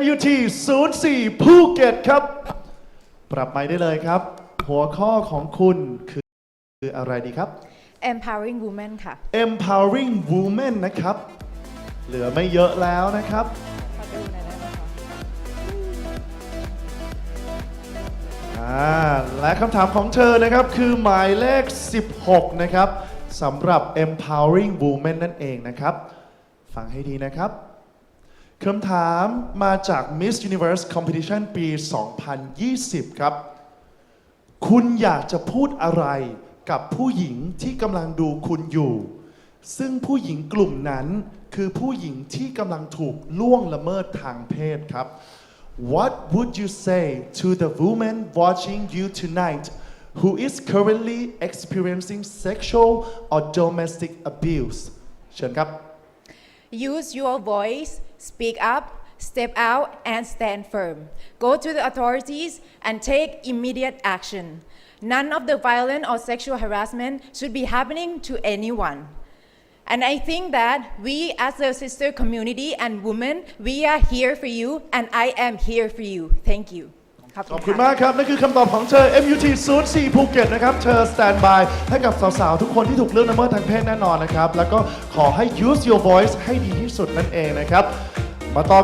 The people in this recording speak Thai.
MUT 04ภูเก็ตครับ ปรับไมค์ได้เลยครับ หัวข้อของคุณคือคืออะไรดีครับ empowering women ค่ะ empowering women นะครับ เหลือไม่เยอะแล้วนะครับ ขอดูหน่อยได้ไหมคะอ่าและคำถามของเธอนะครับคือหมายเลข 16 นะครับสำหรับ empowering women นั่นเองนะครับ ฟังให้ดีนะครับ คำถามมาจาก Miss Universe Competition ปี 2020 ครับ คุณอยากจะพูดอะไรกับผู้หญิงที่กำลังดูคุณอยู่ ซึ่งผู้หญิงกลุ่มนั้นคือผู้หญิงที่กำลังถูกล่วงละเมิดทางเพศครับ What would you say to the woman watching you tonight who is currently experiencing sexual or domestic abuse เชิญครับ use your voice speak up step out and stand firm. Go to the authorities and take immediate action. None of the violent or sexual harassment should be happening to anyone. And I think that we as a sister community and women we are here for you and I am here for you. Thank you ขอบคุณมากครับ นั่นคือคำตอบของเธอ MUT 04ภูเก็ตนะครับ เธอสแตนบายให้กับสาวๆ ทุกคนที่ถูกเลื่องละเมิดทางเพศแน่นอนนะครับ แล้วก็ขอให้ use your voice ให้ดีที่สุดนั่นเองนะครับ มาต่อ